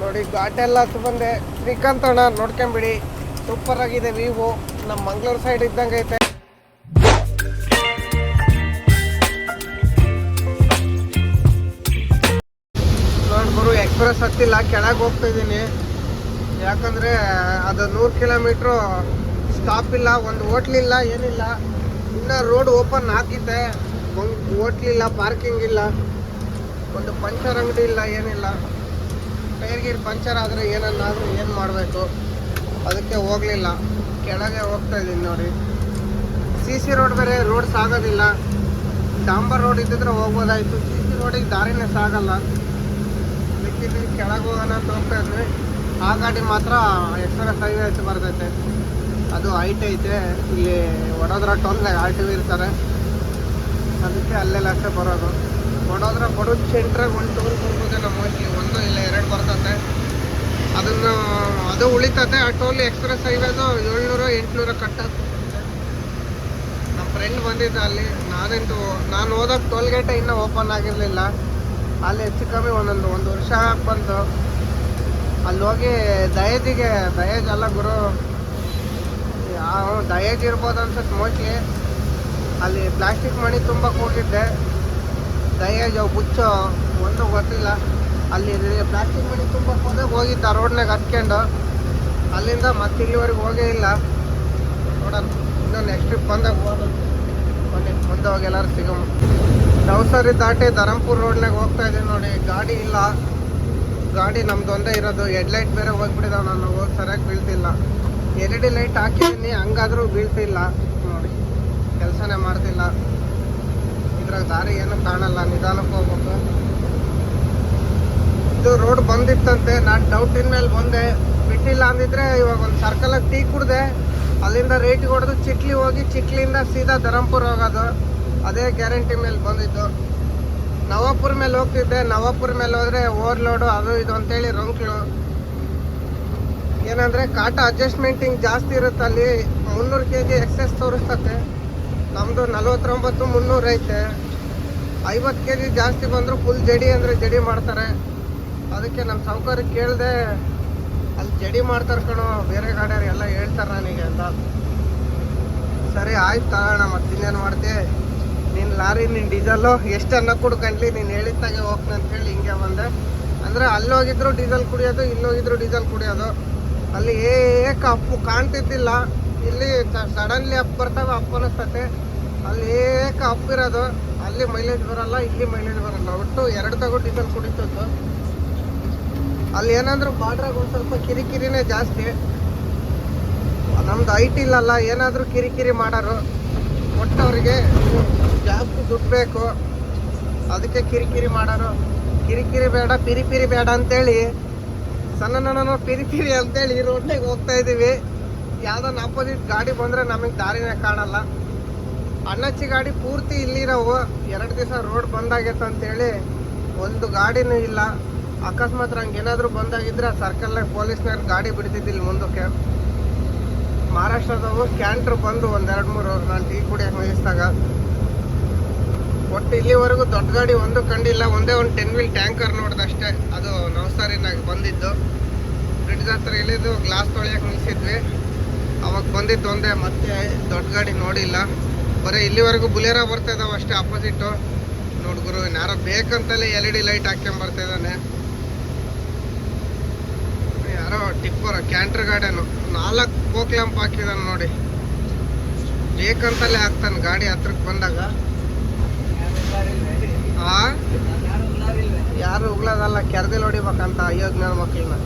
ನೋಡಿ ಹತ್ತು ಬಂದೆ ಶ್ರೀಕಾಂತ್ ಅಣ್ಣ, ನೋಡ್ಕೊಂಬಿಡಿ. ಸೂಪರ್ ಆಗಿದೆ ವಿವು ನಮ್ಮ ಮಂಗಳೂರು ಸೈಡ್ ಇದ್ದಂಗೆ ಐತೆ. ನೋಡ್ಬರು ಎಕ್ಸ್ಪ್ರೆಸ್ ಹತ್ತಿಲ್ಲ. ಕೆಳಗೆ ಹೋಗ್ತಾ ಇದ್ದೀನಿ. ಯಾಕಂದ್ರೆ ಅದು ನೂರು ಕಿಲೋಮೀಟ್ರು ಸ್ಟಾಪ್ ಇಲ್ಲ, ಒಂದು ಹೋಟ್ಲಿಲ್ಲ ಏನಿಲ್ಲ. ಇನ್ನು ರೋಡ್ ಓಪನ್ ಹಾಕಿದ್ದೆ ಒಂದು ಹೋಟ್ಲಿಲ್ಲ ಪಾರ್ಕಿಂಗ್ ಇಲ್ಲ. ಒಂದು ಪಂಚರ್ ಅಂಗಡಿ ಇಲ್ಲ, ಏನಿಲ್ಲ. ಟೈರ್ ಗೀರ್ ಪಂಚರ್ ಆದರೆ ಏನನ್ನಾದರೂ ಏನು ಮಾಡಬೇಕು? ಅದಕ್ಕೆ ಹೋಗಲಿಲ್ಲ. ಕೆಳಗೆ ಹೋಗ್ತಾ ಇದ್ದೀನಿ ನೋಡಿ. ಸಿ ಸಿ ರೋಡ್ ಬೇರೆ ರೋಡ್ ಸಾಗೋದಿಲ್ಲ. ಡಾಂಬರ್ ರೋಡ್ ಇದ್ದಿದ್ರೆ ಹೋಗ್ಬೋದಾಯಿತು. ಸಿ ಸಿ ರೋಡಿಗೆ ದಾರಿನೇ ಸಾಗಲ್ಲ. ಅದಕ್ಕೆ ಕೆಳಗೆ ಹೋಗೋಣ ಅಂತ ಹೋಗ್ತಾ ಇದ್ವಿ. ಆ ಗಾಡಿ ಮಾತ್ರ ಎಕ್ಸ್ಪ್ರೆಸ್ ಹೈವೇ ಹೆಚ್ಚು ಬರ್ತೈತೆ. ಅದು ಹೈಟ್ ಐತೆ. ಇಲ್ಲಿ ವಡೋದರ ಟೋಲ್ಗೆ ಆರ್ ಟಿ ವಿ ಇರ್ತಾರೆ. ಅದಕ್ಕೆ ಅಲ್ಲೆಲ್ಲ ಅಷ್ಟೇ ಬರೋದು. ವಡೋದರ ಬಡೋದು ಸೆಂಟ್ರಾಗ ಒಂದು ಟೋಲ್ ಬರ್ಬೋದೇನೋ ಮೋಸ್ಟ್ಲಿ ಒಂದು ಇಲ್ಲ ಎರಡು ಬರ್ತತೆ. ಅದನ್ನು ಅದು ಉಳಿತತೆ. ಆ ಟೋಲ್ ಎಕ್ಸ್ಪ್ರೆಸ್ ಹೈವೇದು ಏಳ್ನೂರು, ಎಂಟುನೂರ ಕಟ್ಟತ್ತೆ ನಮ್ಮ ಫ್ರೆಂಡ್ ಬಂದಿದ್ದ ಅಲ್ಲಿ. ನಾನಂತೂ ನಾನು ಹೋದಾಗ ಟೋಲ್ ಗೇಟೇ ಇನ್ನೂ ಓಪನ್ ಆಗಿರಲಿಲ್ಲ. ಅಲ್ಲಿ ಹೆಚ್ಚು ಕಮ್ಮಿ ಒಂದೊಂದು, ಒಂದು ವರ್ಷ ಬಂತು ಅಲ್ಲಿ ಹೋಗಿ ದಯಜಿಗೆ ದಯಜ್ ಅಲ್ಲ ಗುರು ಯಾವ ದಯೇಜ್ ಇರ್ಬೋದು ಅನ್ಸುತ್ತೆ ಮೋಸ್ಟ್ಲಿ. ಅಲ್ಲಿ ಪ್ಲಾಸ್ಟಿಕ್ ಮಣಿ ತುಂಬಕ್ಕೆ ಹೋಗಿದ್ದೆ ದಯೇಜ್ ಬುಚ್ಚು ಒಂದು ಗೊತ್ತಿಲ್ಲ. ಅಲ್ಲಿ ಪ್ಲಾಸ್ಟಿಕ್ ಮಣಿ ತುಂಬಕ್ಕೆ ಹೋದಾಗ ಹೋಗಿದ್ದ ರೋಡ್ನಾಗ ಹತ್ಕೊಂಡು. ಅಲ್ಲಿಂದ ಮತ್ತೆ ಇಲ್ಲಿವರೆಗೆ ಹೋಗೇ ಇಲ್ಲ. ನೋಡೋಣ, ಇನ್ನೂ ನೆಕ್ಸ್ಟ್ ಟ್ರಿಪ್ ಬಂದಾಗ ಬನ್ನಿ, ಮುಂದೆ ಹೋಗಿ ಎಲ್ಲರೂ ಸಿಗಮ್ಮ ದವಸರಿ ದಾಟಿ ಧರಂಪುರ್ ರೋಡ್ನಾಗ ಹೋಗ್ತಾ ಇದ್ದೀನಿ ನೋಡಿ. ಗಾಡಿ ಇಲ್ಲ. ಗಾಡಿ ನಮ್ದು ಒಂದೇ ಇರೋದು. ಹೆಡ್ಲೈಟ್ ಬೇರೆ ಹೋಗ್ಬಿಟ್ಟಿದಾವ ನಾನು. ಹೋಗಿ ಸರಿಯಾಗಿ ಬೀಳ್ತಿಲ್ಲ. ಎಲ್ ಇ ಡಿ ಲೈಟ್ ಹಾಕಿದ್ದೀನಿ. ಹಂಗಾದ್ರೂ ಬೀಳ್ತಿಲ್ಲ. ನೋಡಿ, ಕೆಲಸನೇ ಮಾಡ್ತಿಲ್ಲ. ಇದ್ರಾಗ ದಾರಿ ಏನು ಕಾಣಲ್ಲ. ನಿಧಾನಕ್ಕೆ ಹೋಗ್ಬೇಕು. ಇದು ರೋಡ್ ಬಂದಿತ್ತಂತೆ. ನಾನು ಡೌಟಿನ ಮೇಲೆ ಬಂದೆ. ಬಿಟ್ಟಿಲ್ಲ ಅಂದಿದ್ರೆ ಇವಾಗ ಒಂದು ಸರ್ಕಲಾಗಿ ಟೀ ಕುಡ್ದೆ. ಅಲ್ಲಿಂದ ರೇಟ್ ಹೊಡೆದು ಚಿಕ್ಲಿ ಹೋಗಿ ಚಿಕ್ಲಿಂದ ಸೀದಾ ಧರಂಪುರ್ ಹೋಗೋದು. ಅದೇ ಗ್ಯಾರಂಟಿ ಮೇಲೆ ಬಂದಿದ್ದು. ನವಾಪುರ ಮೇಲೆ ಹೋಗ್ತಿದ್ದೆ. ನವಾಪುರ ಮೇಲೆ ಹೋದ್ರೆ ಓವರ್ಲೋಡು ಅದು ಇದು ಅಂತೇಳಿ ರೊಂಕ್ಳು ಏನಂದ್ರೆ ಕಾಟ ಅಡ್ಜಸ್ಟ್ಮೆಂಟಿಂಗ್ ಜಾಸ್ತಿ ಇರುತ್ತೆ ಅಲ್ಲಿ. ಮುನ್ನೂರು ಕೆ ಜಿ ಎಕ್ಸೆಸ್ ತೋರಿಸ್ತತೆ. ನಮ್ಮದು ನಲ್ವತ್ತೊಂಬತ್ತು, ಮುನ್ನೂರು ಐತೆ. ಐವತ್ತು ಕೆ ಜಿ ಜಾಸ್ತಿ ಬಂದರೂ ಫುಲ್ ಜಡಿ ಅಂದರೆ ಜಡಿ ಮಾಡ್ತಾರೆ. ಅದಕ್ಕೆ ನಮ್ಮ ಸಾವುಕಾರ ಕೇಳಿದೆ, ಅಲ್ಲಿ ಜಡಿ ಮಾಡ್ತಾರೆ ಕಣೋ, ಬೇರೆ ಗಾಡಿಯವ್ರು ಎಲ್ಲ ಹೇಳ್ತಾರೆ ನನಗೆ ಅಂತ. ಸರಿ, ಆಯ್ತು ತಗೋಣ ಮತ್ತೆ ಇನ್ನೇನು ಮಾಡ್ತೆ? ನಿನ್ನ ಲಾರಿ ನಿನ್ನ ಡೀಸೆಲ್ಲು ಎಷ್ಟು ಅನ್ನ ಕುಡ್ಕೊಂಡ್ಲಿ ನೀನು ಹೇಳಿದ್ದಾಗೆ ಹೋಗ್ತೀನಿ ಅಂತೇಳಿ ಹಿಂಗೆ ಬಂದೆ. ಅಂದರೆ ಅಲ್ಲಿ ಹೋಗಿದ್ರು ಡೀಸೆಲ್ ಕುಡಿಯೋದು ಇಲ್ಲಿ ಹೋಗಿದ್ರು ಡೀಸೆಲ್ ಕುಡಿಯೋದು. ಅಲ್ಲಿ ಏಕ ಅಪ್ಪು ಕಾಣ್ತಿದ್ದಿಲ್ಲ. ಇಲ್ಲಿ ಸಡನ್ಲಿ ಅಪ್ ಬರ್ತಾವೆ ಅಪ್ ಅನಿಸ್ತತೆ. ಅಲ್ಲಿ ಏಕ ಅಪ್ ಇರೋದು. ಅಲ್ಲಿ ಮೈಲೇಜ್ ಬರಲ್ಲ, ಇಲ್ಲಿ ಮೈಲೇಜ್ ಬರಲ್ಲ. ಒಟ್ಟು ಎರಡು ತಗೋ ಡೀಸೆಲ್ ಕುಡಿತದ್ದು. ಅಲ್ಲಿ ಏನಂದ್ರು ಬಾಡ್ರಾಗ ಒಂದು ಸ್ವಲ್ಪ ಕಿರಿಕಿರಿನೇ ಜಾಸ್ತಿ. ನಮ್ದು ಐಟ್ ಇಲ್ಲಲ್ಲ, ಏನಾದರೂ ಕಿರಿಕಿರಿ ಮಾಡೋರು. ಒಟ್ಟು ಅವ್ರಿಗೆ ಜಾಸ್ತಿ ದುಡ್ಡು ಬೇಕು. ಅದಕ್ಕೆ ಕಿರಿಕಿರಿ ಮಾಡೋರು. ಕಿರಿಕಿರಿ ಬೇಡ ಪಿರಿ ಪಿರಿ ಬೇಡ ಅಂತೇಳಿ ಸಣ್ಣ ಪಿರಿಪಿರಿ ಪಿರಿ ಪಿರಿ ಅಂತೇಳಿ ರೋಡ್ನಾಗ ಹೋಗ್ತಾ ಇದ್ದೀವಿ. ಯಾವ್ದನ್ನ ಅಪೋಸಿಟ್ ಗಾಡಿ ಬಂದರೆ ನಮಗೆ ದಾರಿನೇ ಕಾಣಲ್ಲ. ಅಣ್ಣಚ್ಚಿ ಗಾಡಿ ಪೂರ್ತಿ ಇಲ್ಲಿರೋವು ಎರಡು ದಿವಸ ರೋಡ್ ಬಂದಾಗೈತೆ ಅಂತೇಳಿ ಒಂದು ಗಾಡಿನೂ ಇಲ್ಲ. ಅಕಸ್ಮಾತ್ ಹಂಗೆ ಏನಾದರೂ ಬಂದಾಗಿದ್ರೆ ಸರ್ಕಲ್ನಾಗ ಪೊಲೀಸ್ನವ್ರು ಗಾಡಿ ಬಿಡ್ತಿದ್ದಿಲ್ಲ ಮುಂದಕ್ಕೆ. ಮಹಾರಾಷ್ಟ್ರದವು ಕ್ಯಾಂಟ್ರ್ ಬಂದು ಒಂದೆರಡು ಮೂರು ನಾನು ಟೀ ಕುಡಿಯೋಕೆ ಮುಗಿಸಿದಾಗ ಒಟ್ಟು ಇಲ್ಲಿವರೆಗೂ ದೊಡ್ಡ ಗಾಡಿ ಒಂದು ಕಂಡಿಲ್ಲ, ಒಂದೇ ಒಂದು ಟೆನ್ ವೀಲ್ ಟ್ಯಾಂಕರ್ ನೋಡ್ದಷ್ಟೇ. ಅದು ನವಸಾರಿನಾಗ ಬಂದಿದ್ದು. ಬ್ರಿಡ್ಜ್ ಹತ್ರ ಇಳಿದು ಗ್ಲಾಸ್ ತೊಳೆಯಕ್ಕೆ ನಿಲ್ಸಿದ್ವಿ. ಅವಾಗ ಬಂದಿದ್ದು ಒಂದೇ, ಮತ್ತೆ ದೊಡ್ಡ ಗಾಡಿ ನೋಡಿಲ್ಲ. ಬರೀ ಇಲ್ಲಿವರೆಗೂ ಬುಲೆರೋ ಬರ್ತಾ ಇದಾವೆ ಅಷ್ಟೇ ಅಪೋಸಿಟ್ಟು ನೋಡ್ಗುರು ಯಾರೋ ಬೇಕಂತಲೇ ಎಲ್ ಇ ಡಿ ಲೈಟ್ ಹಾಕ್ಕೊಂಡ್ ಬರ್ತಾ ಇದ್ದಾನೆ. ಯಾರೋ ಟಿಪ್ಪರ್ ಕ್ಯಾಂಟರ್ ಗಾರ್ಡನು ನಾಲ್ಕು ಕೋಕ್ ಲ್ಯಾಂಪ್ ಹಾಕಿದಾನೆ ನೋಡಿ. ಬೇಕಂತಲ್ಲೇ ಹಾಕ್ತಾನೆ ಗಾಡಿ ಹತ್ರಕ್ಕೆ ಬಂದಾಗ. ಆ? ಯಾರು ಉಗ್ಳದಲ್ಲ ಕೆರೆದಲ್ಲಿ ಹೊಡಿಬೇಕಂತ ಅಯೋಗ್ನ ಮಕ್ಕಳನ್ನ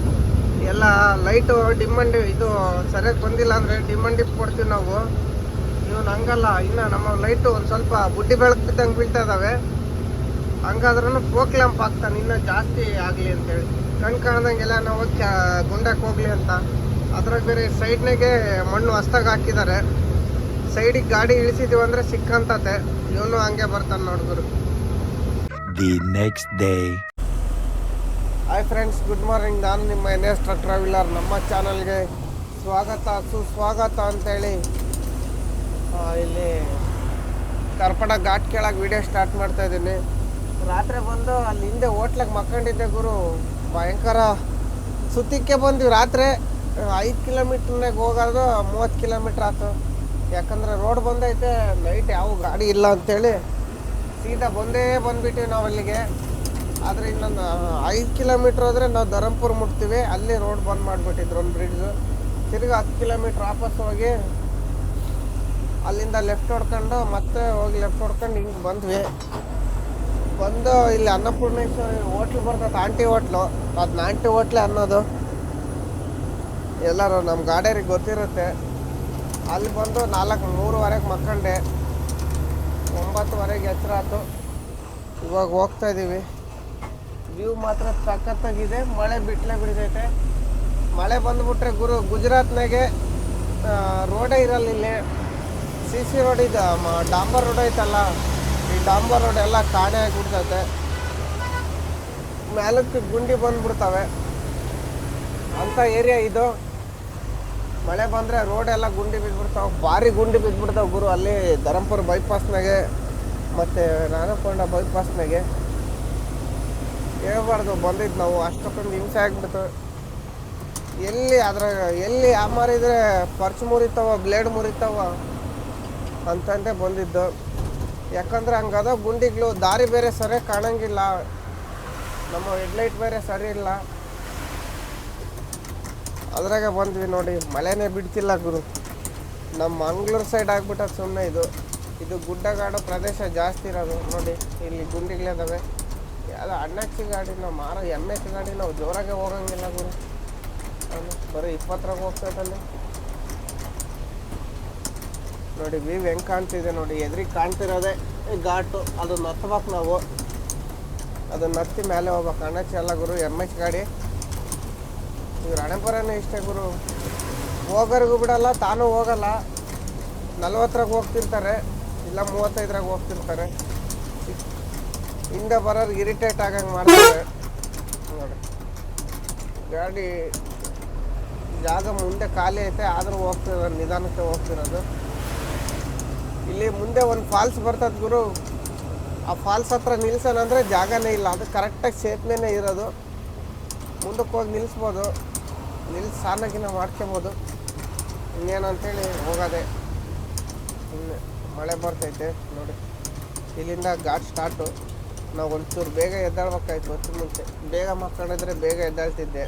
ಎಲ್ಲ ಲೈಟು ಡಿಮಂಡ್ ಇದು ಸರಿಯಾಗಿ ಬಂದಿಲ್ಲ ಅಂದರೆ ಡಿಮ್ಮಂಡಿ ಕೊಡ್ತೀವಿ ನಾವು. ಇವನು ಹಂಗಲ್ಲ, ಇನ್ನು ನಮ್ಮ ಲೈಟು ಒಂದು ಸ್ವಲ್ಪ ಬುಡ್ಡಿ ಬೆಳಕು ಬಿದ್ದಂಗೆ ಬೀಳ್ತಾ ಇದ್ದಾವೆ ಹಂಗಾದ್ರೂ ಫೋಕ್ ಲ್ಯಾಂಪ್ ಹಾಕ್ತಾನೆ, ಇನ್ನೂ ಜಾಸ್ತಿ ಆಗಲಿ ಅಂತೇಳಿ. ಕಣ್ ಕಾಣ್ದಂಗೆಲ್ಲ ನಾವು ಗುಂಡಕ್ಕೆ ಹೋಗ್ಲಿ ಅಂತ. ಅದ್ರಾಗ ಬೇರೆ ಸೈಡ್ನಾಗೆ ಮಣ್ಣು ಹೊಸ್ದಾಗ ಹಾಕಿದ್ದಾರೆ ಸೈಡಿಗೆ ಗಾಡಿ ಇಳಿಸಿದೀವಿ ಅಂದ್ರೆ ಸಿಕ್ಕಂತತೆ ಇವನು ಹಂಗೆ ಬರ್ತಾನೆ ನೋಡಿದ್ರು the next day hi friends good morning ನಾನು ನಿಮ್ಮ ಎನ್ ಎಸ್ ಟ್ರಾವೆಲರ್. ನಮ್ಮ ಚಾನಲ್ಗೆ ಸ್ವಾಗತ ಸುಸ್ವಾಗತ ಅಂತೇಳಿ. ಇಲ್ಲಿ ಕರ್ಪಡ ಘಾಟ್ ಕೇಳಕ್ಕೆ ವಿಡಿಯೋ ಸ್ಟಾರ್ಟ್ ಮಾಡ್ತಾ ಇದ್ದೀನಿ. ರಾತ್ರಿ ಬಂದು ಅಲ್ಲಿ ಹಿಂದೆ ಹೋಟ್ಲಾಗ ಮಕ್ಕಂಡಿದ್ದೆ ಗುರು. ಭಯಂಕರ. ಸುತ್ತಿಕ್ಕೆ ಬಂದ್ವಿ ರಾತ್ರಿ, ಐದು ಕಿಲೋಮೀಟ್ರ್ನಾಗ ಹೋಗೋದು ಮೂವತ್ತು ಕಿಲೋಮೀಟ್ರ್ ಆಯ್ತು ಯಾಕಂದ್ರೆ ರೋಡ್ ಬಂದೈತೆ ನೈಟ್ ಯಾವ ಗಾಡಿ ಇಲ್ಲ ಅಂತೇಳಿ. ಸೀದಾ ಬಂದೇ ಬಂದ್ಬಿಟ್ಟಿವಿ ನಾವು ಅಲ್ಲಿಗೆ. ಆದರೆ ಇನ್ನೊಂದು ಐದು ಕಿಲೋಮೀಟ್ರ್ ಹೋದರೆ ನಾವು ಧರಂಪುರ ಮುಟ್ತೀವಿ. ಅಲ್ಲಿ ರೋಡ್ ಬಂದ್ ಮಾಡಿಬಿಟ್ಟಿದ್ರು ಒಂದು ಬ್ರಿಡ್ಜು ತಿರ್ಗಿ ಹತ್ತು ಕಿಲೋಮೀಟ್ರ್ ವಾಪಸ್ ಹೋಗಿ ಅಲ್ಲಿಂದ ಲೆಫ್ಟ್ ಹೊಡ್ಕೊಂಡು ಮತ್ತೆ ಹೋಗಿ ಲೆಫ್ಟ್ ಹೊಡ್ಕೊಂಡು ಹಿಂಗೆ ಬಂದ್ವಿ. ಬಂದು ಇಲ್ಲಿ ಅನ್ನಪೂರ್ಣೇಶ್ವರಿ ಹೋಟ್ಲು ಬರ್ತದೆ ಆಂಟಿ ಹೋಟ್ಲು. ಅದನ್ನ ಆಂಟಿ ಹೋಟ್ಲೆ ಅನ್ನೋದು. ಎಲ್ಲರೂ ನಮ್ಮ ಗಾಡಿಯರಿಗೆ ಗೊತ್ತಿರುತ್ತೆ. ಅಲ್ಲಿ ಬಂದು ನಾಲ್ಕು ಮೂರುವರೆಗೆ ಮಕ್ಕಂಡೆ ಒಂಬತ್ತುವರೆಗೆ ಹೆಸರಾತು ಇವಾಗ ಹೋಗ್ತಾ ಇದ್ದೀವಿ ವ್ಯೂ ಮಾತ್ರ ಸಖತ್ತಾಗಿದೆ. ಮಳೆ ಬಿಟ್ಲೆ ಬಿಡಿದೈತೆ ಮಳೆ ಬಂದ್ಬಿಟ್ರೆ ಗುರು, ಗುಜರಾತ್ನಾಗೆ ರೋಡೇ ಇರಲ್ಲ ಇಲ್ಲಿ. ಸಿ ಸಿ ರೋಡ್ ಮ- ಡಾಂಬರ್ ರೋಡ್ ಐತಲ್ಲ. ಡಾಂಬರ್ ರೋಡ್ ಎಲ್ಲ ಕಾಣೆ ಆಗಿಬಿಡ್ತೈತೆ. ಮೇಲಕ್ಕೆ ಗುಂಡಿ ಬಂದ್ಬಿಡ್ತವೆ. ಅಂಥ ಏರಿಯಾ ಇದು. ಮಳೆ ಬಂದರೆ ರೋಡ್ ಎಲ್ಲ ಗುಂಡಿ ಬಿದ್ದುಬಿಡ್ತಾವೆ ಭಾರಿ ಗುಂಡಿ ಬಿದ್ದುಬಿಡ್ತಾವೆ ಗುರು. ಅಲ್ಲಿ ಧರಂಪುರ ಬೈಪಾಸ್ನಾಗೆ ಮತ್ತು ನಾನಕೊಂಡ ಬೈಪಾಸ್ನಾಗೆ. ಹೇಳ್ಬಾರ್ದು ಬಂದಿದ್ದು ನಾವು. ಅಷ್ಟಕ್ಕೊಂದು ಹಿಂಸೆ ಆಗಿಬಿಡ್ತು. ಎಲ್ಲಿ ಅದ್ರ ಎಲ್ಲಿ ಆ ಮಾರಿದ್ರೆ ಪರ್ಚ್ ಮುರಿತಾವ, ಬ್ಲೇಡ್ ಮುರಿತಾವ ಅಂತಂದೇ ಬಂದಿದ್ದು. ಯಾಕಂದ್ರೆ ಹಂಗದ ಗುಂಡಿಗಳು, ದಾರಿ ಬೇರೆ ಸರಿ ಕಾಣಂಗಿಲ್ಲ. ನಮ್ಮ ಹೆಡ್ಲೈಟ್ ಬೇರೆ ಸರಿ ಇಲ್ಲ. ಅದ್ರಾಗ ಬಂದ್ವಿ ನೋಡಿ, ಮಳೆನೇ ಬಿಡ್ತಿಲ್ಲ ಗುರು. ನಮ್ಮ ಮಂಗ್ಳೂರು ಸೈಡ್ ಆಗ್ಬಿಟ್ಟದ ಸುಮ್ಮನೆ ಇದು. ಇದು ಗುಡ್ಡಗಾಡು ಪ್ರದೇಶ ಜಾಸ್ತಿ ಇರೋದು. ನೋಡಿ, ಇಲ್ಲಿ ಗುಂಡಿಗಳಿದಾವೆ ಯಾವುದೋ ಅಣ್ಣಚ್ಚಿ ಗಾಡಿ ನಾವು ಮಾರೋ ಎಂ ಎಚ್ ಗಾಡಿ, ನಾವು ಜೋರಾಗೆ ಹೋಗಂಗಿಲ್ಲ ಗುರು. ಬರೀ ಇಪ್ಪತ್ತರಾಗ ಹೋಗ್ತೈತಲ್ಲಿ ನೋಡಿ ವ್ಯೂ ಹೆಂಗೆ ಕಾಣ್ತಿದೆ ನೋಡಿ ಎದ್ರಿಗೆ ಕಾಣ್ತಿರೋದೆ ಘಾಟು. ಅದನ್ನ ಹತ್ಬೇಕು ನಾವು ಅದನ್ನ ಹತ್ತಿ ಮೇಲೆ ಹೋಗ್ಬೇಕು. ಅಣ್ಣ ಎಲ್ಲ ಗುರು, ಎಂ ಎಚ್ ಗಾಡಿ. ಇವ್ರ ಹಣೆಬರನೇ ಇಷ್ಟೇ ಗುರು. ಹೋಗೋರಿಗೂ ಬಿಡಲ್ಲ, ತಾನು ಹೋಗಲ್ಲ. ನಲ್ವತ್ತರಾಗ ಹೋಗ್ತಿರ್ತಾರೆ, ಇಲ್ಲ ಮೂವತ್ತೈದರಾಗ ಹೋಗ್ತಿರ್ತಾರೆ. ಹಿಂದೆ ಬರೋರ್ಗೆ ಇರಿಟೇಟ್ ಆಗಂಗೆ ಮಾಡ್ತಾರೆ. ನೋಡಿ. ಗಾಡಿ ಜಾಗ ಮುಂದೆ ಖಾಲಿ ಐತೆ, ಆದರೂ ಹೋಗ್ತಿರೋದು ನಿಧಾನಕ್ಕೆ ಹೋಗ್ತಿರೋದು. ಇಲ್ಲಿ ಮುಂದೆ ಒಂದು ಫಾಲ್ಸ್ ಬರ್ತದೆ ಗುರು. ಆ ಫಾಲ್ಸ್ ಹತ್ರ ನಿಲ್ಸೋಣ ಅಂದರೆ ಜಾಗನೇ ಇಲ್ಲ. ಅದು ಕರೆಕ್ಟಾಗಿ ಸೇತುವೆನೇ ಇರೋದು. ಮುಂದಕ್ಕೆ ಹೋಗಿ ನಿಲ್ಲಿಸ್ಬೋದು ನಿಲ್ಸಿ ಸಾನಾಗಿನ ಮಾಡ್ಕೊಬೋದು. ಇನ್ನೇನಂತೇಳಿ ಹೋಗೋದೆ. ಇನ್ನು ಮಳೆ ಬರ್ತೈತೆ ನೋಡಿ. ಇಲ್ಲಿಂದ ಘಾಟ್ ಸ್ಟಾರ್ಟು ನಾವು ಒಂಚೂರು ಬೇಗ ಎದ್ದಾಳ್ಬೇಕಾಯ್ತು ಹೊತ್ತು ಮುಂಚೆ. ಬೇಗ ಮಕ್ಕಳಿದ್ರೆ ಬೇಗ ಎದ್ದಾಳ್ತಿದ್ದೆ.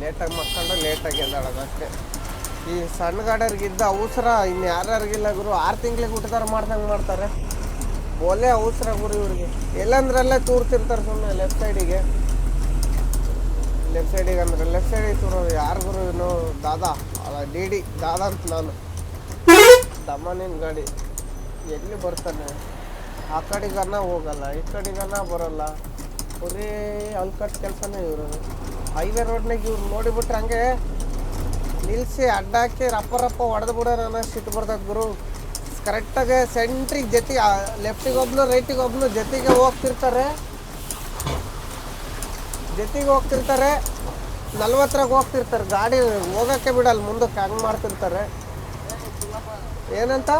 ಲೇಟಾಗಿ ಮಕ್ಕಂಡು ಲೇಟಾಗಿ ಎದ್ದಾಳೋದು ಅಷ್ಟೇ. ಈ ಸಣ್ಣ ಗಾಡರಿಗಿದ್ದ ಅವಸರ ಇನ್ನು ಯಾರ್ಯಾರಿಗಿಲ್ಲ ಗುರು, ಆರು ತಿಂಗ್ಳಿಗೆ ಊಟದಾರ ಮಾಡ್ದಂಗೆ ಮಾಡ್ತಾರೆ. ಒಲೆ ಅವಸರ ಗುರು ಇವ್ರಿಗೆ. ಎಲ್ಲಂದ್ರಲ್ಲೇ ತೂರ್ತಿರ್ತಾರೆ ಸುಮ್ಮನೆ ಲೆಫ್ಟ್ ಸೈಡಿಗೆ ಲೆಫ್ಟ್ ಸೈಡಿಗೆ ಅಂದ್ರೆ ಲೆಫ್ಟ್ ಸೈಡಿಗೆ ತೂರೋದು ಯಾರು ಗುರು ಇನ್ನು? ದಾದಾ, ಅಲ್ಲ ಡಿ ಡಿ, ದಾದಾ ಅಂತ ನಾನು. ದಮ್ಮನಿನ ಗಾಡಿ. ಎಲ್ಲಿ ಬರ್ತಾನೆ? ಆ ಕಡೆಗನ್ನ ಹೋಗಲ್ಲ, ಈ ಕಡೆಗನ್ನ ಬರಲ್ಲ. ಬರೀ ಅಲ್ಕಟ್ ಕೆಲಸನೇ ಇವರು ಹೈವೇ ರೋಡ್ನಾಗ ಇವ್ರು ನೋಡಿಬಿಟ್ರೆ ಹಂಗೆ ನಿಲ್ಲಿಸಿ ಅಡ್ಡಾಕಿ ರಪ್ಪ ರಪ್ಪ ಹೊಡೆದು ಬಿಡೋಣ ಅನ್ನೋ ಸಿಟ್ಟು ಬರ್ತದೆ ಗುರು. ಕರೆಕ್ಟಾಗಿ ಸೆಂಟ್ರಿಗೆ ಜೊತೆಗೆ ಲೆಫ್ಟಿಗೆ ಒಬ್ನು ರೈಟಿಗೆ ಒಬ್ನು ಜೊತೆಗೆ ಹೋಗ್ತಿರ್ತಾರೆ. ಜೊತೆಗೆ ಹೋಗ್ತಿರ್ತಾರೆ. ನಲ್ವತ್ತರಾಗ ಹೋಗ್ತಿರ್ತಾರೆ. ಗಾಡಿ ಹೋಗೋಕ್ಕೆ ಬಿಡಲ್ಲ ಮುಂದಕ್ಕೆ ಹಂಗೆ ಮಾಡ್ತಿರ್ತಾರೆ. ಏನಂತ?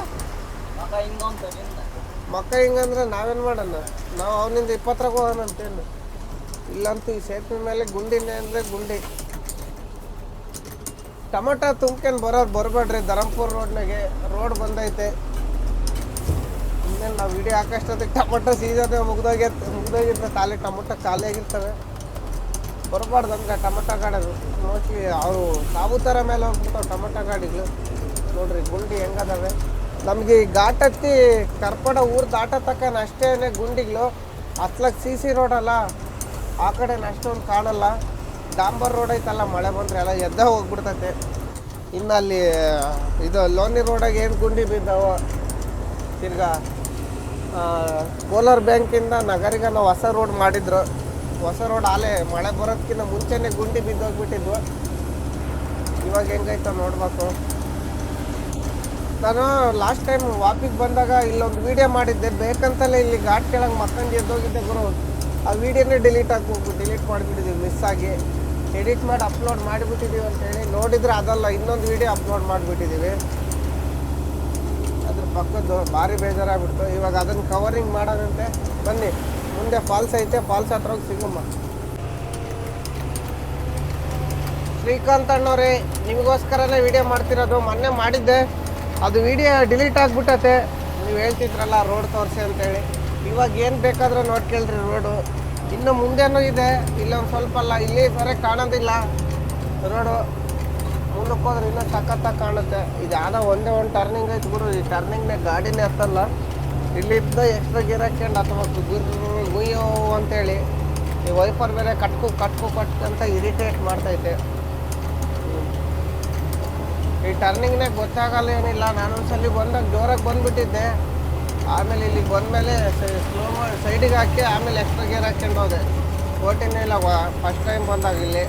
ಮಕ್ಕ ಹಿಂಗಂದ್ರೆ ನಾವೇನು ಮಾಡೋಣ? ನಾವು ಅವನಿಂದ ಇಪ್ಪತ್ತರಾಗ ಹೋಗೋಣ ಅಂತೇನು ಇಲ್ಲಂತೂ ಈ ಸೇತುವೆ ಮೇಲೆ ಗುಂಡಿನೇ ಅಂದರೆ ಗುಂಡಿ. ಟೊಮಟೊ ತುಂಬ್ಕೊಂಡು ಬರೋರು ಬರಬೇಡ್ರಿ. ಧರಂಪುರ ರೋಡ್ನಾಗೆ ರೋಡ್ ಬಂದೈತೆ. ಇನ್ನೇನು ನಾವು ಇಡೀ ಹಾಕೋಷ್ಟೊತ್ತಿಗೆ ಟೊಮಟೊ ಸೀಸನ್ ಮುಗ್ದೋಗಿ ಮುಗ್ದೋಗಿರ್ತದೆ ಖಾಲಿ ಟೊಮೊಟೊ ಖಾಲಿ ಆಗಿರ್ತವೆ ಬರಬಾರ್ದು ಹಂಗೆ ಟೊಮೊಟೊ ಗಾಡಿಗಳು ಮೋಸ್ಟ್ಲಿ ಅವರು ಸಾಬೂತರ ಮೇಲೆ ಹೋಗ್ಬಿಡ್ತಾವೆ ಟೊಮಟೊ ಗಾಡಿಗಳು. ನೋಡ್ರಿ ಗುಂಡಿ ಹೆಂಗದಾವೆ. ನಮಗೆ ಈ ಘಾಟ್ ಹತ್ತಿ ಕರ್ಪಡ ಊರು ದಾಟ ತಕ್ಕನ ಅಷ್ಟೇ ಗುಂಡಿಗಳು. ಹತ್ಲಕ್ಕೆ ಸಿ ಸಿ ರೋಡಲ್ಲ ಆ ಕಡೆ ಅಷ್ಟೊಂದು ಕಾಣಲ್ಲ. ಡಾಂಬರ್ ರೋಡ್ ಐತಲ್ಲ, ಮಳೆ ಬಂದರೆ ಎಲ್ಲ ಎದ್ದ ಹೋಗ್ಬಿಡ್ತೈತೆ. ಇನ್ನು ಅಲ್ಲಿ, ಇದು ಲೋನಿ ರೋಡಾಗ ಏನು ಗುಂಡಿ ಬಿದ್ದಾವೋ? ತಿರ್ಗಾ ಕೋಲಾರ್ ಬ್ಯಾಂಕಿಂದ ನಗರಿಗೆ ನಾವು ಹೊಸ ರೋಡ್ ಮಾಡಿದ್ರು. ಹೊಸ ರೋಡ್ ಆಲೆ ಮಳೆ ಬರೋದಕ್ಕಿಂತ ಮುಂಚೆನೇ ಗುಂಡಿ ಬಿದ್ದೋಗ್ಬಿಟ್ಟಿದ್ವು. ಇವಾಗ ಹೆಂಗೈತ ನೋಡ್ಬೇಕು. ನಾನು ಲಾಸ್ಟ್ ಟೈಮ್ ವಾಪಿಗೆ ಬಂದಾಗ ಇಲ್ಲೊಂದು ವಿಡಿಯೋ ಮಾಡಿದ್ದೆ. ಬೇಕಂತಲೇ ಇಲ್ಲಿ ಘಾಟ್ ಕೆಳಗೆ ಮಕ್ಕಂಡು ಎದ್ದೋಗಿದ್ದೆ ಗುರು. ಆ ವಿಡಿಯೋನೇ ಡಿಲೀಟ್ ಆಗಬೇಕು ಡಿಲೀಟ್ ಮಾಡಿಬಿಟ್ಟಿದ್ದೀವಿ ಮಿಸ್ ಆಗಿ. ಎಡಿಟ್ ಮಾಡಿ ಅಪ್ಲೋಡ್ ಮಾಡಿಬಿಟ್ಟಿದ್ದೀವಿ ಅಂತೇಳಿ ನೋಡಿದರೆ ಅದಲ್ಲ, ಇನ್ನೊಂದು ವಿಡಿಯೋ ಅಪ್ಲೋಡ್ ಮಾಡಿಬಿಟ್ಟಿದ್ದೀವಿ ಅದ್ರ ಪಕ್ಕದ್ದು ಭಾರಿ ಬೇಜಾರಾಗ್ಬಿಡ್ತು. ಇವಾಗ ಅದನ್ನು ಕವರಿಂಗ್ ಮಾಡೋದಂತೆ ಬನ್ನಿ, ಮುಂದೆ ಫಾಲ್ಸ್ ಐತೆ ಫಾಲ್ಸ್ ಹತ್ರ ಹೋಗಿ ಸಿಗಮ್ಮ. ಶ್ರೀಕಾಂತ್ ಅಣ್ಣವ್ರೆ, ನಿಮಗೋಸ್ಕರನೇ ವಿಡಿಯೋ ಮಾಡ್ತಿರೋದು. ಮೊನ್ನೆ ಮಾಡಿದ್ದೆ. ಅದು ವಿಡಿಯೋ ಡಿಲೀಟ್ ಆಗಿಬಿಟ್ಟತೆ. ನೀವು ಹೇಳ್ತಿದ್ರಲ್ಲ ರೋಡ್ ತೋರಿಸಿ ಅಂತೇಳಿ. ಇವಾಗ ಏನು ಬೇಕಾದರೂ ನೋಡ್ಕೇಳ್ರಿ ರೋಡು ಇನ್ನು ಮುಂದೆನೂ ಇದೆ. ಇಲ್ಲೊಂದು ಸ್ವಲ್ಪ ಅಲ್ಲ. ಇಲ್ಲಿ ಸರಿ ಕಾಣೋದಿಲ್ಲ. ರೋಡು. ಮುಂದಕ್ಕೆ ಹೋದ್ರೆ ಇನ್ನೂ ಸಖತ್ತಾಗಿ ಕಾಣುತ್ತೆ. ಇದು ಒಂದೇ ಒಂದು ಟರ್ನಿಂಗ್ ಐತೆ ಬಿಡು. ಈ ಟರ್ನಿಂಗ್ನಾಗ ಗಾಡಿನೇ ಹತ್ತಲ್ಲ. ಇಲ್ಲಿದ್ದ ಎಕ್ಸ್ಟ್ರಾ ಗೀರ್ ಹಾಕ್ಯಂಡು ಅಥವಾ ಗುರು ಗುಯ್ಯೋ ಅಂತೇಳಿ ಈ ವೈಫರ್ ಮೇಲೆ ಕಟ್ಕು ಕಟ್ಕು ಅಂತ ಇರಿಟೇಟ್ ಮಾಡ್ತೈತೆ. ಈ ಟರ್ನಿಂಗ್ನಾಗ ಗೊತ್ತಾಗಲ್ಲ ಏನಿಲ್ಲ. ನಾನೊಂದ್ಸಲಿ ಬಂದಾಗ ಜೋರಾಗಿ ಬಂದ್ಬಿಟ್ಟಿದ್ದೆ. ಆಮೇಲೆ ಇಲ್ಲಿಗೆ ಬಂದಮೇಲೆ ಸ್ಲೋ ಮಾಡಿ ಸೈಡಿಗೆ ಹಾಕಿ ಆಮೇಲೆ ಎಕ್ಸ್ಟ್ರಾ ಗೇರ್ ಹಾಕ್ಕೊಂಡು ಹೋದೆ ಓಟಿನೇ ಇಲ್ಲ ಫಸ್ಟ್ ಟೈಮ್ ಬಂದಾಗ ಇಲ್ಲಿ.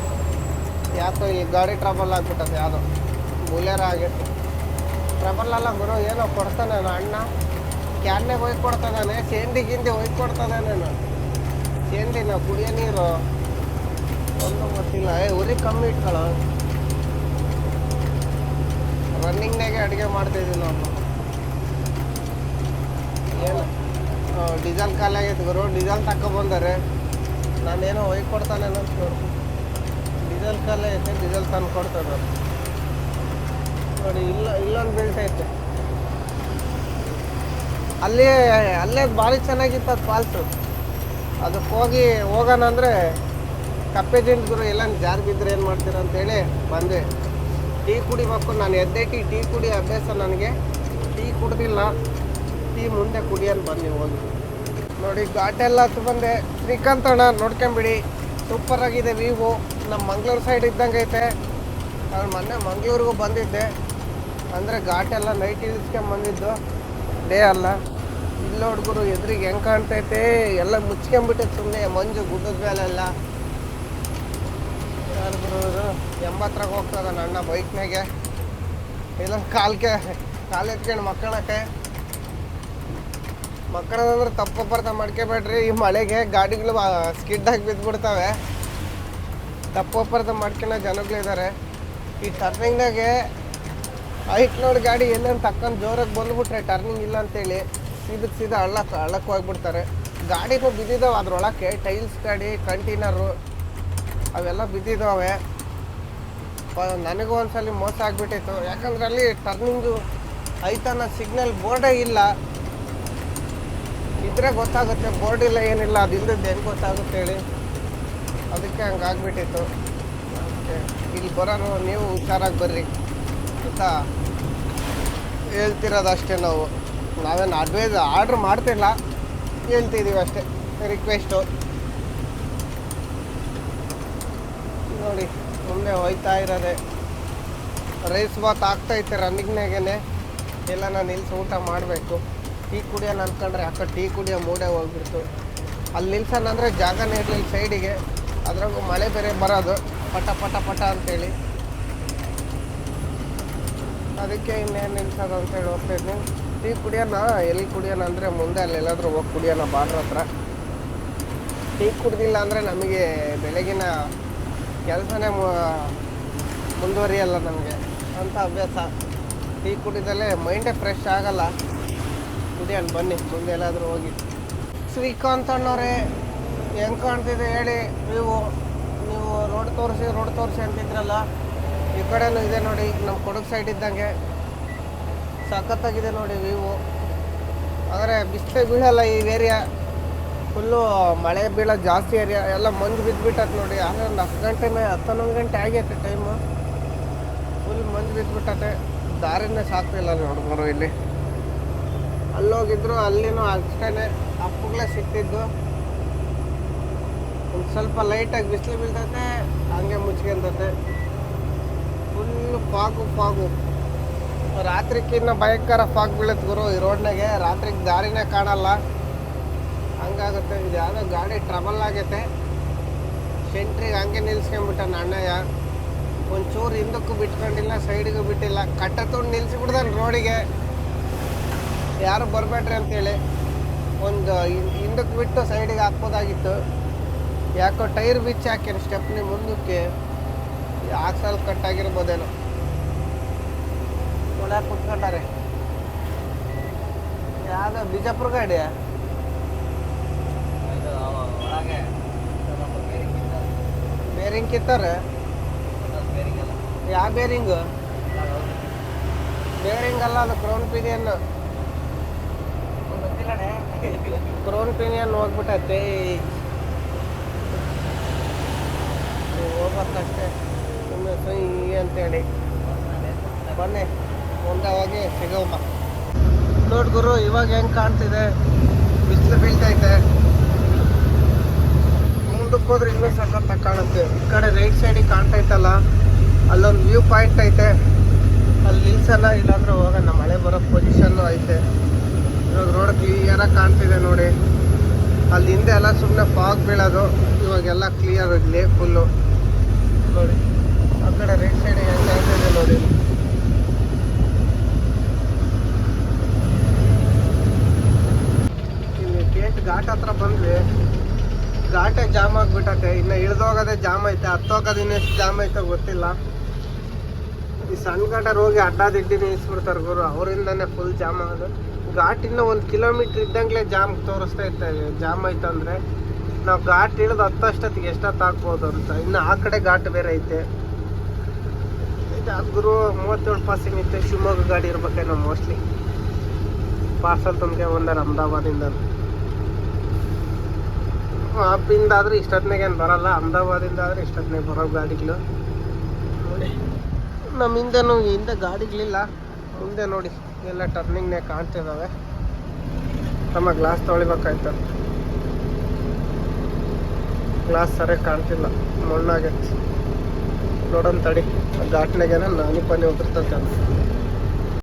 ಯಾಕೋ ಈ ಗಾಡಿ ಟ್ರಬಲ್ ಆಗಿಬಿಟ್ಟದೆ ಯಾವುದೋ. ಬುಲೆರ ಆಗಿತ್ತು. ಟ್ರಬಲ್ ಅಲ್ಲ ಗುರು, ಏನೋ ಕೊಡ್ತಾನೆ ಅಣ್ಣ. ಕ್ಯಾನ್ನೇ ಒಯ್ದು ಕೊಡ್ತಾನೆ, ಸೇಂದಿ ಗಿಂದಿ ಒಯ್ದು ನಾನು ಸೇಂದಿ ನಾವು ಕುಡಿಯೋ ನೀರು. ಒಂದು ಗೊತ್ತಿಲ್ಲ. ಏ, ಉರಿ ಕಮ್ಮಿ ಇಟ್ಕೊಳ್ಳೋ ರನ್ನಿಂಗ್ನಾಗೆ ಅಡುಗೆ ಮಾಡ್ತಿದ್ದೀನಿ ನಾವು ಏನು? ಡೀಸೆಲ್ ಖಾಲಿ ಆಗೈತೆ ಗುರು. ಡೀಸೆಲ್ ತಗೊಬಂದಾರೆ ನಾನೇನೋ ಒಯ್ದು ಕೊಡ್ತಾನೆ ಅಂತ ಡೀಸೆಲ್ ಖಾಲಿ ಐತೆ ಡೀಸೆಲ್ ತಂದು ಕೊಡ್ತಾರೆ ನೋಡಿ. ಇಲ್ಲ, ಇಲ್ಲೊಂದು ಬಿಲ್ಟ್ ಐತೆ. ಅಲ್ಲೇ ಅಲ್ಲೇ ಭಾರಿ ಚೆನ್ನಾಗಿತ್ತು ಅದು ಫಾಲ್ಸು ಅದಕ್ಕೆ ಹೋಗಿ ಹೋಗೋಣ ಅಂದರೆ ಕಪ್ಪೆ ಗುರು, ಎಲ್ಲ ಜಾರ್ ಬಿದ್ದರೆ ಏನು ಮಾಡ್ತೀರ ಅಂತೇಳಿ ಬಂದೆ. ಟೀ ಕುಡಿಬೇಕು. ನಾನು ಎದ್ದೇಟಿ ಟೀ ಕುಡಿ ಅಭ್ಯಾಸ ನನಗೆ. ಟೀ ಕುಡ್ದಿಲ್ಲ. ಟೀ ಮುಂದೆ ಕುಡಿಯಲ್ಲಿ ಬನ್ನಿ ಹೋಗಿ. ನೋಡಿ ಘಾಟೆಲ್ಲ ಹತ್ತು ಬಂದೆ. ಶ್ರೀಕಾಂತ್ ಅಣ್ಣ, ನೋಡ್ಕೊಂಬಿಡಿ. ಸೂಪರ್ ಆಗಿದೆ ವೀವು ನಮ್ಮ ಮಂಗ್ಳೂರು ಸೈಡ್ ಇದ್ದಂಗೆ ಐತೆ. ನಾನು ಮೊನ್ನೆ ಮಂಗ್ಳೂರಿಗೂ ಬಂದಿದ್ದೆ. ಅಂದರೆ ಘಾಟೆಲ್ಲ ನೈಟ್ ಇಳಿಸ್ಕೊಂಡು ಬಂದಿದ್ದು. ಡೇ ಅಲ್ಲ. ಇಲ್ಲ ಹುಡುಗರು ಎದುರಿಗೆ ಹೆಂಗೆ ಕಾಣ್ತೈತೆ? ಎಲ್ಲ ಮುಚ್ಕೊಂಬಿಟ್ಟೈತೆ ಸುಮ್ಮನೆ ಮಂಜು ಗುಡ್ಡದ ಮೇಲೆಲ್ಲ ಎಂಬತ್ತರಾಗ ಹೋಗ್ತದ ನನ್ನ ಬೈಕ್ನಾಗೆ ಇಲ್ಲ ಕಾಲ್ಕೆ ಕಾಲು ಎತ್ಕೊಂಡು ಮಕ್ಕಳಕ್ಕೆ. ಮಕ್ಕಳಂದ್ರೆ ತಪ್ಪು ಅಪಾರ್ಥ ಮಾಡ್ಕೋಬೇಡ್ರಿ. ಈ ಮಳೆಗೆ ಗಾಡಿಗಳು ಸ್ಕಿಡ್ ಆಗಿ ಬಿದ್ದುಬಿಡ್ತವೆ. ತಪ್ಪು ಮಾಡ್ಕೊಂಡ ಜನಗಳಿದ್ದಾರೆ ಈ ಟರ್ನಿಂಗ್ನಾಗೆ ಹೈಟ್ ನೋಡಿ ಗಾಡಿ ಎಲ್ಲೇನು ತಕ್ಕಂಡು ಜೋರಾಗಿ ಬಂದುಬಿಟ್ರೆ ಟರ್ನಿಂಗ್ ಇಲ್ಲ ಅಂತೇಳಿ ಸೀದಕ್ಕೆ ಸೀದಾ ಹಳ್ಳಕ್ಕೆ ಹಳ್ಳಕ್ಕೆ ಹೋಗ್ಬಿಡ್ತಾರೆ. ಗಾಡಿನೂ ಬಿದ್ದಿದ್ದಾವೆ ಅದ್ರೊಳಕ್ಕೆ ಟೈಲ್ಸ್ ಗಾಡಿ ಕಂಟೈನರು ಅವೆಲ್ಲ ಬಿದ್ದಿದ್ದಾವೆ ನನಗೂ ಒಂದ್ಸಲಿ ಮೋಸ ಆಗ್ಬಿಟ್ಟಿತ್ತು. ಯಾಕಂದ್ರೆ ಅಲ್ಲಿ ಟರ್ನಿಂಗು ಐತನ ಸಿಗ್ನಲ್ ಬೋರ್ಡೇ ಇಲ್ಲ. ಇದ್ರೆ ಗೊತ್ತಾಗುತ್ತೆ ಬೋರ್ಡ್ ಇಲ್ಲ, ಏನಿಲ್ಲ, ಅದು ಏನು ಗೊತ್ತಾಗುತ್ತೆ ಹೇಳಿ. ಅದಕ್ಕೆ ಹಂಗೆ ಆಗ್ಬಿಟ್ಟಿತ್ತು. ಅದಕ್ಕೆ ಇಲ್ಲಿ ಬರೋನು ನೀವು ಹುಷಾರಾಗಿ ಬರ್ರಿ. ಅಂತ ಹೇಳ್ತಿರೋದು ಅಷ್ಟೇ ನಾವು. ನಾವೇನು ಅಡ್ವೈಸ್ ಆರ್ಡ್ರ್ ಮಾಡ್ತಿಲ್ಲ. ಹೇಳ್ತಿದ್ದೀವಿ ಅಷ್ಟೇ ರಿಕ್ವೆಸ್ಟು ನೋಡಿ ಸುಮ್ಮನೆ ಹೋಯ್ತಾ ಇರೋದೆ. ರೈಸ್ ಬಾತ್ ಆಗ್ತೈತೆ ರನ್ನಿಂಗ್ನಾಗೇನೆ ಎಲ್ಲ ನಾನು ನಿಲ್ಸಿ ಊಟ ಮಾಡಬೇಕು. ಟೀ ಕುಡಿಯೋಣ ಅನ್ಕೊಂಡ್ರೆ ಅಕ್ಕ ಟೀ ಕುಡಿಯೋ ಮೂಡೇ ಹೋಗ್ಬಿಡ್ತು. ಅಲ್ಲಿ ನಿಲ್ಸೋಣ ಅಂದರೆ ಜಾಗನೇ ಇರಲಿಲ್ಲ ಸೈಡಿಗೆ. ಅದ್ರಾಗೂ ಮಳೆ ಬೇರೆ ಬರೋದು. ಪಟ ಪಟ ಪಟ ಅಂತೇಳಿ. ಅದಕ್ಕೆ ಇನ್ನೇನು ನಿಲ್ಸೋದು ಅಂತೇಳಿ ಹೋಗ್ತಿದ್ನಿ ಟೀ ಕುಡಿಯೋಣ, ಎಲ್ಲಿ ಕುಡಿಯೋಣ ಅಂದರೆ ಮುಂದೆ ಅಲ್ಲೆಲ್ಲಾದ್ರೂ ಹೋಗಿ ಕುಡಿಯೋಣ ಬಾರ್ಡ್ರ್ ಹತ್ರ. ಟೀ ಕುಡ್ದಿಲ್ಲ ಅಂದರೆ ನಮಗೆ ಬೆಳಗಿನ ಕೆಲಸನೇ ಮುಂದುವರಿಯಲ್ಲ ನಮಗೆ. ಅಂತ ಅಭ್ಯಾಸ. ಟೀ ಕುಡಿದಲ್ಲೇ ಮೈಂಡೇ ಫ್ರೆಶ್ ಆಗಲ್ಲ. ಕುಡಿಯೋಣ ಬನ್ನಿ, ಮುಂದೆ ಎಲ್ಲಾದರೂ ಹೋಗಿ. ಶ್ರೀಕಾಂತ್ ಅಣ್ಣವ್ರೆ, ಹೆಂಗೆ ಕಾಣ್ತಿದೆ ಹೇಳಿ ನೀವು. ನೀವು ರೋಡ್ ತೋರಿಸಿ ರೋಡ್ ತೋರಿಸಿ ಅಂತಿದ್ರಲ್ಲ, ಈ ಕಡೆನೂ ಇದೆ ನೋಡಿ ನಮ್ಮ ಕೊಡಗು ಸೈಡ್ ಇದ್ದಂಗೆ. ಸಖತ್ತಾಗಿದೆ ನೋಡಿ ವ್ಯೂ ಆದರೆ ಬಿಸಿಲು ಬೀಳಲ್ಲ ಈ ಏರಿಯಾ ಫುಲ್ಲು ಮಳೆ ಬೀಳೋ ಜಾಸ್ತಿ ಏರಿಯಾ ಎಲ್ಲ ಮಂಜು ಬಿದ್ದುಬಿಟ್ಟತ್ ನೋಡಿ. ಆದರೆ ಒಂದು ಹತ್ತು ಗಂಟೆ ಮೇಲೆ ಗಂಟೆ ಆಗೈತೆ ಟೈಮು ಫುಲ್ ಮಂಜು ಬಿದ್ದುಬಿಟ್ಟತೆ ದಾರಿನೇ ಸಾಕ್ತಿಲ್ಲ ನೋಡ್ಬೋದು ಇಲ್ಲಿ. ಅಲ್ಲೋಗಿದ್ರು, ಅಲ್ಲಿನೂ ಅಷ್ಟೇ ಅಪ್ಪುಗಳೇ ಸಿಕ್ತಿದ್ದು. ಒಂದು ಸ್ವಲ್ಪ ಲೈಟಾಗಿ ಬಿಸಿಲು ಬೀಳ್ತೈತೆ, ಹಂಗೆ ಮುಚ್ಕೊಂತೈತೆ. ಫುಲ್ಲು ಫಾಗು ಫಾಗು ರಾತ್ರಿಕ್ಕಿನ್ನ ಭಯಂಕರ ಫಾಗ್ ಬೀಳುತ್ತೆ ಗುರು ಈ ರೋಡ್ನಾಗೆ ರಾತ್ರಿಗೆ ದಾರಿನೇ ಕಾಣಲ್ಲ. ಹಂಗಾಗುತ್ತೆ. ಇದು ಯಾವುದೋ ಗಾಡಿ ಟ್ರಬಲ್ ಆಗೈತೆ. ಸೆಂಟ್ರಿಗೆ ಹಂಗೆ ನಿಲ್ಸ್ಕೊಂಬಿಟ್ಟ ಅಣ್ಣಯ್ಯ. ಒಂಚೂರು ಹಿಂದಕ್ಕೂ ಬಿಟ್ಕೊಂಡಿಲ್ಲ ಸೈಡಿಗೂ ಬಿಟ್ಟಿಲ್ಲ. ಕಟ್ಟ ತೊಗೊಂಡು ನಿಲ್ಸಿಬಿಡ್ದಾನೆ ರೋಡಿಗೆ ಯಾರು ಬರಬೇಡ್ರಿ ಅಂತೇಳಿ ಒಂದು ಹಿಂದಕ್ಕೆ ಬಿಟ್ಟು ಸೈಡಿಗೆ ಹಾಕ್ಬೋದಾಗಿತ್ತು. ಯಾಕೋ ಟೈರ್ ಬಿಚ್ಚಿ ಹಾಕ್ಯಾನ ಸ್ಟೆಪ್ನಿ ಮುಂದಕ್ಕೆ. ಆಕ್ಸಲ್ ಕಟ್ ಆಗಿರ್ಬೋದೇನೋ. ಒಳಗೆ ಕುತ್ಕೊಂಡಾರೆ. ಯಾವುದೋ ಬಿಜಾಪುರ ಗಾಡಿ ಬೇರಿಂಗ್ ಕಿತ್ತಾರೆ ಯಾವ ಬೇರಿಂಗ್ ಬೇರಿಂಗ್ ಅಲ್ಲ ಅದು ಕ್ರೌನ್ ಪಿನಿಯನ್ ಕ್ರೌನ್ ಪೇನಿಯನ್ ಹೋಗ್ಬಿಟ್ಟೈತೆ. ಹೋಗ್ಬೇಕಷ್ಟೇ ಸುಮ್ಮನೆ ಸೈ ಅಂತೇಳಿ. ಬನ್ನಿ, ಮುಂದೆ ಹೋಗಿ ಸಿಗೋಮ್ಮ ನೋಡ್ ಗುರು, ಇವಾಗ ಹೆಂಗ್ ಕಾಣ್ತಿದೆ? ಬಿಸಿಲು ಬೀಳ್ತೈತೆ. ಮುಂದಕ್ಕೆ ಹೋದ್ರೆ ಇನ್ನೂ ಸಖತ್ತ ಕಾಣುತ್ತೆ. ಈ ಕಡೆ ರೈಟ್ ಸೈಡಿಗೆ ಕಾಣ್ತೈತಲ್ಲ, ಅಲ್ಲೊಂದು ವ್ಯೂ ಪಾಯಿಂಟ್ ಐತೆ. ಅಲ್ಲಿ ನಿಲ್ಸಲ್ಲ, ಇಲ್ಲಾಂದ್ರೆ ಹೋಗೋಣ ಮಳೆ ಬರೋ ಪೊಸಿಷನ್ನು ಐತೆ. ಇವಾಗ ರೋಡ್ ಕ್ಲಿಯರಾಗಿ ಕಾಣ್ತಿದೆ ನೋಡಿ. ಅಲ್ಲಿ ಹಿಂದೆ ಎಲ್ಲ ಸುಮ್ಮನೆ ಫಾಗ್ ಬೀಳೋದು, ಇವಾಗೆಲ್ಲ ಕ್ಲಿಯರ್ ಆಗಲಿ ಫುಲ್ಲು ನೋಡಿ, ಆ ಕಡೆ ರೈಟ್ ಸೈಡ್ ಹೆಂಗ್ ಕಾಣ್ತಿದೆ ನೋಡಿ. ಇಲ್ಲಿ ಗೇಟ್ ಘಾಟ್ ಹತ್ರ ಬಂದ್ವಿ. ಘಾಟೆ ಜಾಮ್ ಆಗ್ಬಿಟ್ಟತೆ. ಇನ್ನು ಇಳ್ದೋಗೋದೇ ಜಾಮ್ ಐತೆ. ಹತ್ತೋಗೋದು ಇನ್ನೆಷ್ಟು ಜಾಮ್ ಐತೆ ಗೊತ್ತಿಲ್ಲ. ಈ ಸಣ್ಣ ಘಾಟರ್ ಹೋಗಿ ಅಡ್ಡ ದಿಡ್ಡಿ ನಿಲ್ಲಿಸ್ಬಿಡ್ತಾರೆ ಗುರು. ಅವರಿಂದನೇ ಫುಲ್ ಜಾಮ್ ಆಗೋದು. ಘಾಟ್ ಇನ್ನೂ ಒಂದು ಕಿಲೋಮೀಟ್ರ್ ಇದ್ದಂಗ್ಲೆ ಜಾಮ್ ತೋರಿಸ್ತಾ ಇರ್ತಾರೆ ಜಾಮ್ ಐತಂದ್ರೆ ನಾವು ಘಾಟ್ ಇಳಿದು ಹತ್ತಷ್ಟೊತ್ತಿಗೆ ಎಷ್ಟೊತ್ತು ಹಾಕ್ಬೋದು ಅಂತ. ಇನ್ನು ಆ ಕಡೆ ಘಾಟ್ ಬೇರೆ ಐತೆ. ಗುರು ಮೂವತ್ತೇಳು ಪಾಸಿಂಗ್ ಇತ್ತು ಶಿವಮೊಗ್ಗ ಗಾಡಿ ಇರ್ಬೇಕೇನೋ ಮೋಸ್ಟ್ಲಿ ಪಾರ್ಸಲ್ ತುಂಬಿಕೆ ಬಂದಾರ ಅಹಮದಾಬಾದಿಂದ ಆಪಿಂದ ಆದ್ರೆ ಇಷ್ಟೊತ್ತಿನಾಗ ಏನು ಬರಲ್ಲ. ಅಹಮದಾಬಾದಿಂದ ಆದ್ರೆ ಇಷ್ಟೊತ್ತಿನಾಗ ಬರೋ ಗಾಡಿಗಳು. ನೋಡಿ. ನಮ್ಮ ಹಿಂದೆ ಹಿಂದೆ ಗಾಡಿಗಳಿಲ್ಲ. ಮುಂದೆ ನೋಡಿ. ಎಲ್ಲ ಟರ್ನಿಂಗ್ನೇ ಕಾಣ್ತಿದ್ದಾವೆ ತಮ್ಮ ಗ್ಲಾಸ್ ತೊಳಿಬೇಕಾಯ್ತು. ಗ್ಲಾಸ್ ಸರಿಯಾಗಿ ಕಾಣ್ತಿಲ್ಲ. ಮಣ್ಣಾಗೈತಿ ನೋಡೋಣ ತಡಿ. ಘಾಟ್ನಾಗೇನ ನಾನಿ ಪಾನಿ ಉದುರ್ತೈತೆ